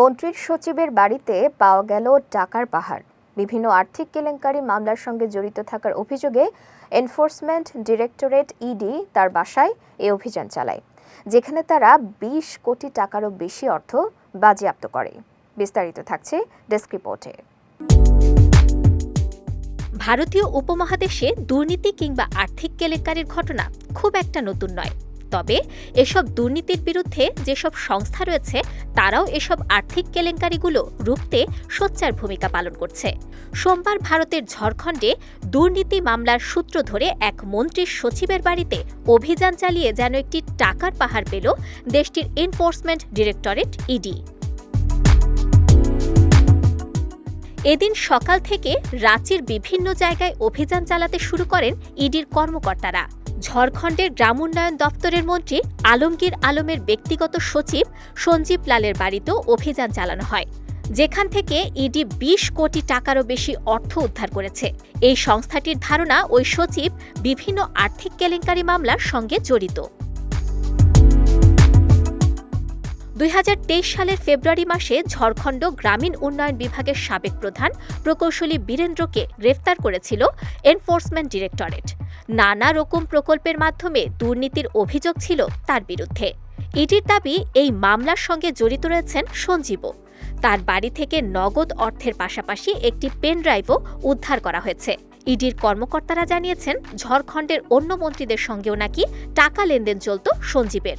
মন্ত্রীর সচিবের বাড়িতে পাওয়া গেল টাকার পাহাড়। বিভিন্ন আর্থিক কেলেঙ্কারি মামলার সঙ্গে জড়িত থাকার অভিযোগে এনফোর্সমেন্ট ডিরেক্টরেট ইডি তার বাসায় এ অভিযান চালায়, যেখানে তারা বিশ কোটি টাকারও বেশি অর্থ বাজেয়াপ্ত করে। বিস্তারিত থাকছে ডেস্ক রিপোর্টে। ভারতীয় উপমহাদেশে দুর্নীতি কিংবা আর্থিক কেলেঙ্কারির ঘটনা খুব একটা নতুন নয়। তবে এসব দুর্নীতির বিরুদ্ধে যেসব সংস্থা রয়েছে, তারাও এসব আর্থিক কেলেঙ্কারিগুলো রুখতে সোচ্চার ভূমিকা পালন করছে। সোমবার ভারতের ঝাড়খণ্ডে দুর্নীতি মামলার সূত্র ধরে এক মন্ত্রীর সচিবের বাড়িতে অভিযান চালিয়ে যেন একটি টাকার পাহাড় পেল দেশটির এনফোর্সমেন্ট ডিরেক্টরেট ইডি। এদিন সকাল থেকে রাঁচির বিভিন্ন জায়গায় অভিযান চালাতে শুরু করেন ইডির কর্মকর্তারা। ঝাড়খণ্ডের গ্রামোন্নয়ন দপ্তরের মন্ত্রী আলমগীর আলমের ব্যক্তিগত সচিব সঞ্জীব লালের বাড়িতেও অভিযান চালানো হয়, যেখান থেকে ইডি বিশ কোটি টাকারও বেশি অর্থ উদ্ধার করেছে। এই সংস্থাটির ধারণা ওই সচিব বিভিন্ন আর্থিক কেলেঙ্কারি মামলার সঙ্গে জড়িত। দুই হাজার তেইশ সালের ফেব্রুয়ারি মাসে ঝাড়খণ্ড গ্রামীণ উন্নয়ন বিভাগের সাবেক প্রধান প্রকৌশলী বীরেন্দ্রকে গ্রেফতার করেছিল এনফোর্সমেন্ট ডিরেক্টরেট। নানা রকম প্রকল্পের মাধ্যমে দুর্নীতির অভিযোগ ছিল তার বিরুদ্ধে। ইডির দাবি, এই মামলার সঙ্গে জড়িত রয়েছেন সঞ্জীবও। তার বাড়ি থেকে নগদ অর্থের পাশাপাশি একটি পেন ড্রাইভও উদ্ধার করা হয়েছে। ইডির কর্মকর্তারা জানিয়েছেন, ঝাড়খণ্ডের অন্য মন্ত্রীদের সঙ্গেও নাকি টাকা লেনদেন চলত সঞ্জীবের।